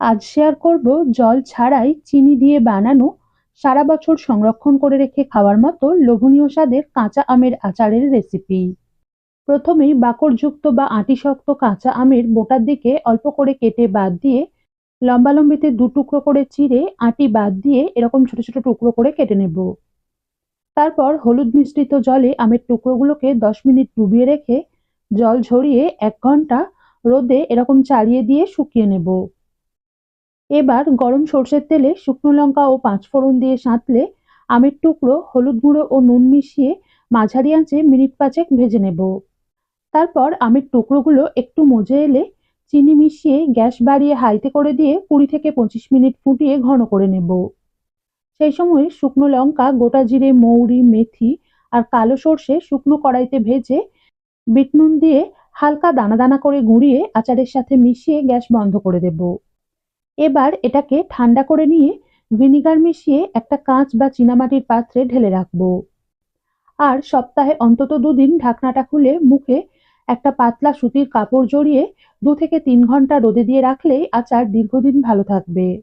আজ শেয়ার করব জল ছাড়াই চিনি দিয়ে বানানো সারা বছর সংরক্ষণ করে রেখে খাওয়ার মতো লোভনীয় স্বাদের কাঁচা আমের আচারের রেসিপি প্রথমেই বাকড়যুক্ত বা আঁটিশক্ত কাঁচা আমের বোটার দিকে অল্প করে কেটে বাদ দিয়ে লম্বা লম্বিতে দু টুকরো করে চিড়ে আটি বাদ দিয়ে এরকম ছোট ছোট টুকরো করে কেটে নেব। তারপর হলুদ মিশ্রিত জলে আমের টুকরোগুলোকে দশ মিনিট ডুবিয়ে রেখে জল ঝরিয়ে এক ঘণ্টা রোদে এরকম চালিয়ে দিয়ে শুকিয়ে নেব। এবার গরম সর্ষের তেলে শুকনো লঙ্কা ও পাঁচফোড়ন দিয়ে সাঁতলে আমের টুকরো, হলুদ গুঁড়ো ও নুন মিশিয়ে মাঝারি আঁচে মিনিট পাঁচেক ভেজে নেব। তারপর আমের টুকরোগুলো একটু মজে এলে চিনি মিশিয়ে গ্যাস বাড়িয়ে হাইতে করে দিয়ে কুড়ি থেকে পঁচিশ মিনিট ফুটিয়ে ঘন করে নেব। সেই সময় শুকনো লঙ্কা, গোটা জিরে, মৌরি, মেথি আর কালো সর্ষে শুকনো কড়াইতে ভেজে বিট নুন দিয়ে হালকা দানা দানা করে গুঁড়িয়ে আচারের সাথে মিশিয়ে গ্যাস বন্ধ করে দেব। এবার এটাকে ঠান্ডা করে নিয়ে ভিনিগার মিশিয়ে একটা কাঁচ বা চীনামাটির পাত্রে ঢেলে রাখব। আর সপ্তাহে অন্তত দুদিন ঢাকনাটা খুলে মুখে একটা পাতলা সুতির কাপড় জড়িয়ে দু থেকে তিন ঘণ্টা রোদে দিয়ে রাখলেই আচার দীর্ঘদিন ভালো থাকবে।